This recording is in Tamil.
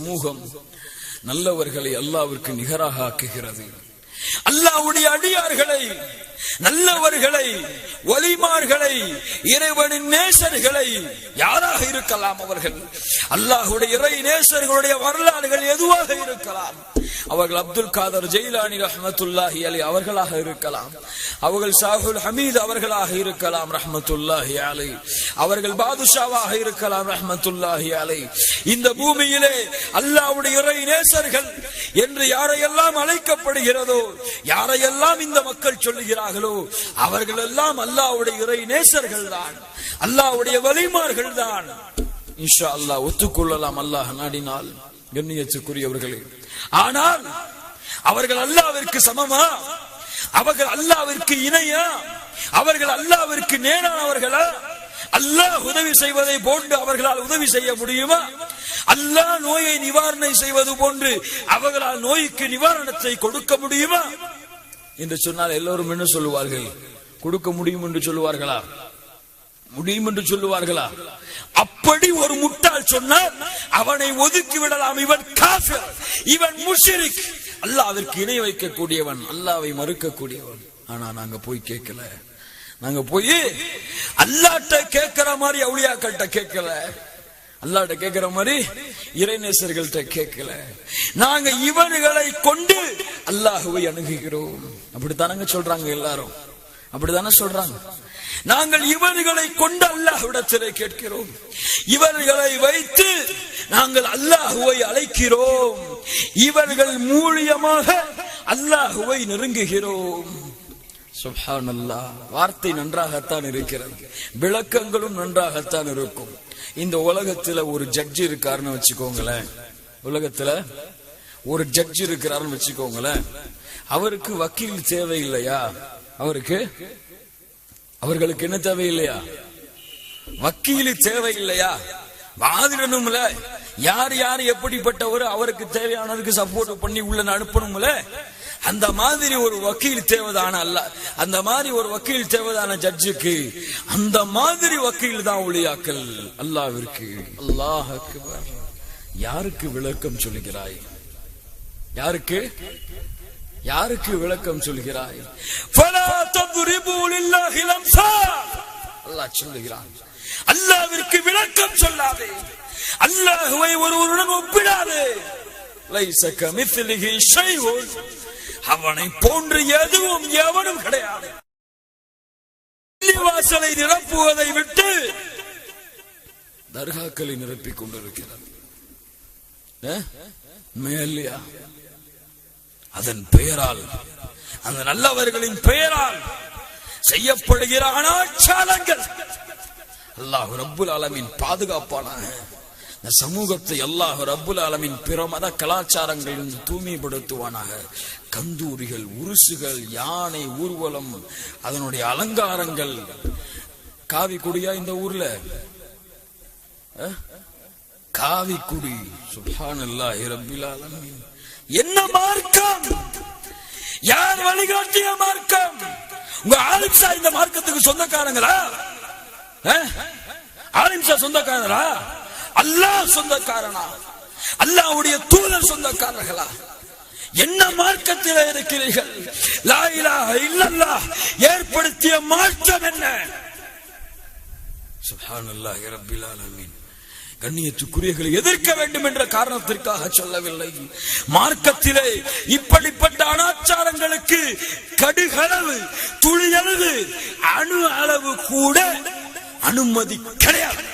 சமூகம் நல்லவர்களை அல்லாவிற்கு நிகராக ஆக்குகிறது. அல்லாவுடைய அடியார்களை நல்லவர்களை ஒலிமார்களை இறைவனின் நேசர்களை யாராக இருக்கலாம் அவர்கள்? அல்லாஹுடைய இறை நேசர்களுடைய வரலாறுகள் எதுவாக இருக்கலாம்? அவர்கள் அப்துல் காதர் ஜெயிலானி ரஹமத்துல்லாஹி அலி அவர்களாக இருக்கலாம். அவர்கள் சாகுல் ஹமீத் அவர்களாக இருக்கலாம் ரஹமத்துல்லாஹி அலி. அவர்கள் பாதுஷாவாக இருக்கலாம் ரஹமத்துல்லாஹி அலை. இந்த பூமியிலே அல்லாவுடைய இறை நேசர்கள் என்று யாரையெல்லாம் அழைக்கப்படுகிறதோ யாரையெல்லாம் இந்த மக்கள் சொல்லுகிறார்களோ அவர்கள் எல்லாம் அல்லாவுடைய இறை நேசர்கள் தான் அல்லாவுடைய வலிமார்கள் தான் இன்ஷா அல்லாஹ் ஒத்துக்கொள்ளலாம் அல்லாஹ் நாடினால். கண்ணியத்துக்குரியவர்களே ஆனால் அவர்கள் அல்லாவிற்கு சமமா? அவர்கள் அல்லாவிற்கு இணையா? அவர்கள் அல்லாவிற்கு நேரானவர்களா? அல்லாஹ் உதவி செய்வதை போன்று அவர்களால் உதவி செய்ய முடியுமா? அல்லாஹ் நோயை நிவாரணை செய்வது போன்று அவர்களால் நோய்க்கு நிவாரணத்தை கொடுக்க முடியுமா? என்று சொன்னால் எல்லோரும் என்ன சொல்லுவார்கள்? கொடுக்க முடியும் என்று சொல்லுவார்களா? முடியும் என்று சொல்லுவார்களா? அப்படி ஒரு முட்டாள் சொன்னால் அவனை ஒதுக்கி விடலாம் இவன் காஃபிர் இவன் முஷிரிக். அல்லாவிற்கு இணை வைக்கக்கூடியவன் அல்லாவை மறுக்கக்கூடியவன். ஆனா நாங்க போய் கேட்கல. நாங்க போய் அல்லாட்ட கேட்கிற மாதிரி அவுளியாக்கள்கிட்ட கேட்கல. அல்லாட்ட கேட்கிற மாதிரி இறைநேசர்கள்ட்ட கேட்கல. நாங்க இவர்களை கொண்டு அல்லாஹுவை அணுகுகிறோம். அப்படித்தானங்க சொல்றாங்க எல்லாரும். அப்படிதானே சொல்றாங்க. நாங்கள் இவர்களை கொண்டு அல்லாஹ்விடத்திலே கேட்கிறோம். இவர்களை வைத்து நாங்கள் அல்லாஹுவை அழைக்கிறோம். இவர்கள் மூலியமாக அல்லாஹுவை நெருங்குகிறோம். சுப்ஹான் வார்த்தை நன்றாகத்தான் இருக்கிறது. விளக்கங்களும் நன்றாகத்தான் இருக்கும். இந்த உலகத்துல ஒரு ஜட்ஜ் இருக்காருன்னு வச்சுக்கோங்களேன். உலகத்துல ஒரு ஜட்ஜ் இருக்கிறாருன்னு வச்சுக்கோங்களேன். அவருக்கு வக்கீல் தேவையில்லையா? அவருக்கு அவர்களுக்கு என்ன தேவை இல்லையா வக்கீல் தேவையில்லையா? வாதிடணும்ல. யார் யார் எப்படிப்பட்டவர் அவருக்கு தேவையானதுக்கு சப்போர்ட் பண்ணி உள்ள அனுப்பணும்ல? அந்த மாதிரி ஒரு வக்கீல் தேவைதான? அல்ல. அந்த மாதிரி ஒரு வக்கீல் தேவைதான ஜட்ஜுக்கு? அந்த மாதிரி வக்கீல் தான் ஒளியாக்கல் அல்லாவிற்கு. அல்லாஹ் யாருக்கு விளக்கம் சொல்கிறாய் யாருக்கு? யாருக்கு விளக்கம் சொல்கிறாய்? அல்லாஹ் சொல்லுகிறான். அல்லாவிற்கு விளக்கம் சொல்லாதே. அல்லாஹுவை ஒருவருடன் ஒப்பிடாதே. அவனை போன்று எதுவும் எவனும் கிடையாது. வாசலை நிரப்புவதை விட்டு தர்காக்களை நிரப்பிக் கொண்டிருக்கிறார் மேலியா அதன் பெயரால் அந்த நல்லவர்களின் பெயரால் செய்யப்படுகிற அனாச்சாரங்கள். அல்லாஹ் ரப்புல் ஆலமின் பாதுகாப்பானாக. இந்த சமூகத்தை அல்லாஹ் ரப்புல் ஆலமின் பிற மத கலாச்சாரங்கள் தூய்மைப்படுத்துவானாக. கந்தூரிகள் உருசுகள் யானை ஊர்வலம் அதனுடைய அலங்காரங்கள். காவி குடியா இந்த ஊர்ல? காவி குடி சுபான் அல்லாஹ் ரப்பில் ஆலமின். என்ன மார்க்கம்? யார் வழிகாட்டிய மார்க்கம்? உங்க ஆலிம்சா இந்த மார்க்கத்துக்கு சொந்தக்காரங்களா? ஆலிம்சா சொந்தக்காரரா? அல்லாஹ் சொந்தக்காரனா? அல்லாவுடைய தூதர் சொந்தக்காரர்களா? என்ன மார்க்கத்தில் இருக்கிறீர்கள்? லாயிலா இல்லல்லா ஏற்படுத்திய மாற்றம் என்ன? சுப்ஹானல்லாஹி ரப்பில் ஆலமீன். கண்ணியத்துக்குரியர்களை எதிர்க்க வேண்டும் என்ற காரணத்திற்காக சொல்லவில்லை. மார்க்கத்திலே இப்படிப்பட்ட அனாச்சாரங்களுக்கு கடுகளவு துளியளவு அணு அளவு கூட அனுமதி கிடையாது.